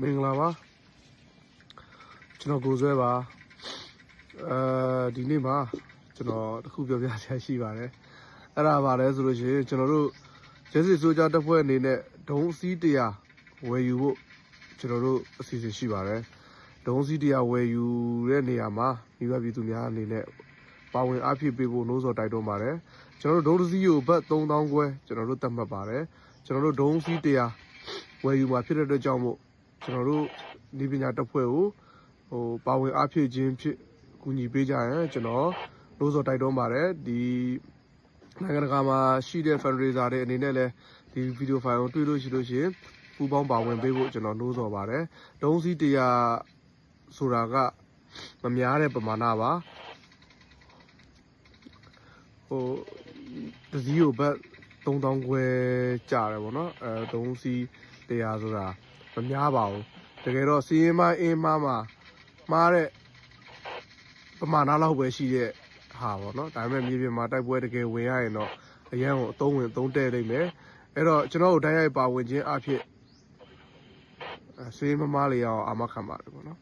မင်္ဂလာပါကျွန်တော်ကိုဆွဲပါအဲဒီနေ့မှာကျွန်တော်တခုပြောပြချင်ရှိပါတယ်အဲ့ဒါပါလဲဆိုလို့ရှိရင်ကျွန်တော်တို့ကျစစ်စိုးကြတပ်ဖွဲ့အနေနဲ့ဒုံးအစည်းတရားဝယ်ယူဖို့ကျွန်တော်တို့အစီအစဉ်ရှိပါတယ်ဒုံးအစည်းတရားဝယ်ယူတဲ့နေရာမှာမိဘပြည်သူများအနေနဲ့ပါဝင်အားဖြည့်ပေးဖို့နှိုးဆော်တိုက်တွန်းပါတယ်ကျွန်တော်တို့ဒုံးတစ်စီးကိုဘတ်3000ကျွဲကျွန်တော်တို့သတ်မှတ်ပါတယ်ကျွန်တော်တို့ဒုံးအစည်းတရားဝယ်ယူမှာဖြစ်တဲ့အတွက်ကြောင့်မို့ ကျွန်တော်တို့ဒီပညာတက်ဖွဲ့ကိုဟိုပါဝင်အားဖြည့်ခြင်းဖြစ်ကူညီပေးကြရင်ကျွန်တော်လို့ဆိုတိုက်တွန်းပါတယ်ဒီနိုင်ငံတကာမှာရှိတဲ့ fundraiser တွေအနေနဲ့လည်းဒီဗီဒီယိုဖိုင်ကိုတွေ့လို့ရှိလို့ရှိရင်ပူပေါင်းပါဝင်ပေးဖို့ကျွန်တော်နှိုးဆော်ပါတယ်ဒုံးစီတရားဆိုတာကမများတဲ့ပမာဏပါဟိုတစည်းကိုဘတ်3000ခွဲကြာတယ်ဗောနော်အဲဒုံးစီတရားဆိုတာ မများပါဘူးတကယ်တော့စီရင်မအင်းမမှာမှားတဲ့ပမာဏလောက်ပဲရှိတဲ့ဟာပေါ့နော်ဒါပေမဲ့မြေပြင်မှာတိုက်ပွဲတကယ်ဝင်ရရင်တော့အရန်ကိုအသုံးဝင်အသုံးတဲ့နိုင်မယ်အဲ့တော့ကျွန်တော်တို့တိုက်ရိုက်ပါဝင်ခြင်းအဖြစ်အဲစီရင်မမလေးအောင်အာမခံပါတယ်ပေါ့နော်